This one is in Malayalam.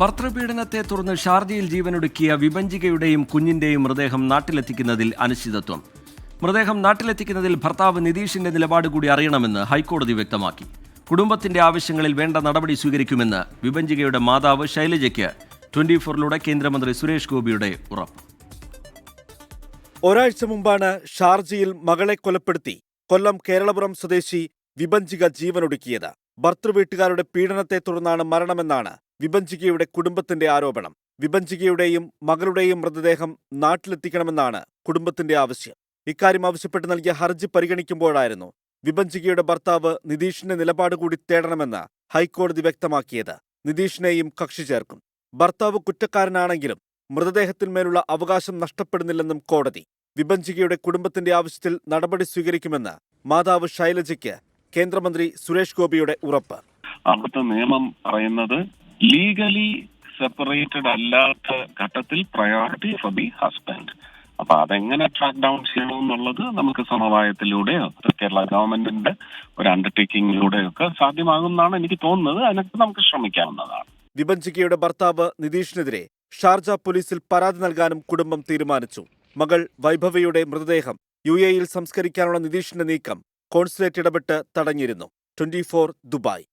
ഭർത്തൃപീഡനത്തെ തുടർന്ന് ഷാർജയിൽ ജീവനൊടുക്കിയ വിഭഞ്ചികയുടെയും കുഞ്ഞിന്റെയും മൃതദേഹം നാട്ടിലെത്തിക്കുന്നതിൽ അനിശ്ചിതത്വം. മൃതദേഹം നാട്ടിലെത്തിക്കുന്നതിൽ ഭർത്താവ് നിതീഷിന്റെ നിലപാട് കൂടി അറിയണമെന്ന് ഹൈക്കോടതി വ്യക്തമാക്കി. കുടുംബത്തിന്റെ ആവശ്യങ്ങളിൽ വേണ്ട നടപടി സ്വീകരിക്കുമെന്ന് വിഭഞ്ചികയുടെ മാതാവ് ശൈലജയ്ക്ക് ട്വന്റി ഫോറിലൂടെ കേന്ദ്രമന്ത്രി സുരേഷ് ഗോപിയുടെ ഉറപ്പ്. ഒരാഴ്ച മുമ്പാണ് ഷാർജയിൽ മകളെ കൊലപ്പെടുത്തി കൊല്ലം കേരളപുരം സ്വദേശി വിഭഞ്ചിക ജീവനൊടുക്കിയത്. ഭർത്തൃവീട്ടുകാരുടെ പീഡനത്തെ തുടർന്നാണ് മരണമെന്നാണ് വിഭഞ്ചികയുടെ കുടുംബത്തിന്റെ ആരോപണം. വിഭഞ്ചികയുടെയും മകളുടെയും മൃതദേഹം നാട്ടിലെത്തിക്കണമെന്നാണ് കുടുംബത്തിന്റെ ആവശ്യം. ഇക്കാര്യം ആവശ്യപ്പെട്ട് നൽകിയ ഹർജി പരിഗണിക്കുമ്പോഴായിരുന്നു വിഭഞ്ചികയുടെ ഭർത്താവ് നിതീഷിന്റെ നിലപാട് കൂടി തേടണമെന്ന് ഹൈക്കോടതി വ്യക്തമാക്കിയത്. നിതീഷിനെയും കക്ഷി ചേർക്കും. ഭർത്താവ് കുറ്റക്കാരനാണെങ്കിലും മൃതദേഹത്തിന്മേലുള്ള അവകാശം നഷ്ടപ്പെടുന്നില്ലെന്നും കോടതി വിഭഞ്ചികയുടെ കുടുംബത്തിന്റെ ആവശ്യത്തിൽ നടപടി സ്വീകരിക്കുമെന്ന് മാതാവ് ശൈലജയ്ക്ക് കേന്ദ്രമന്ത്രി സുരേഷ് ഗോപിയുടെ ഉറപ്പ്. അവിടുത്തെ നിയമം പറയുന്നത് ലീഗലി സെപ്പറേറ്റഡ് അല്ലാത്ത ഘട്ടത്തിൽ പ്രയോറിറ്റി ഫോർ ദി ഹസ്ബൻഡ് അപ്പൊ അതെങ്ങനെ ട്രാക്ക് ഡൗൺ ചെയ്യണമെന്നുള്ളത് നമുക്ക് സമവായത്തിലൂടെയോ കേരള ഗവൺമെന്റിന്റെ ഒരു അണ്ടർടേക്കിങ്ങിലൂടെയോ ഒക്കെ സാധ്യമാകുമെന്നാണ് എനിക്ക് തോന്നുന്നത്. അതിനൊക്കെ നമുക്ക് ശ്രമിക്കാവുന്നതാണ്. വിഭഞ്ചികയുടെ ഭർത്താവ് നിതീഷിനെതിരെ ഷാർജ പോലീസിൽ പരാതി നൽകാനും കുടുംബം തീരുമാനിച്ചു. മകൾ വൈഭവയുടെ മൃതദേഹം യു എയിൽ സംസ്കരിക്കാനുള്ള നിതീഷിന്റെ നീക്കം കോൺസുലേറ്റ് ഇടപെട്ട് തടഞ്ഞിരുന്നു. Twenty Dubai.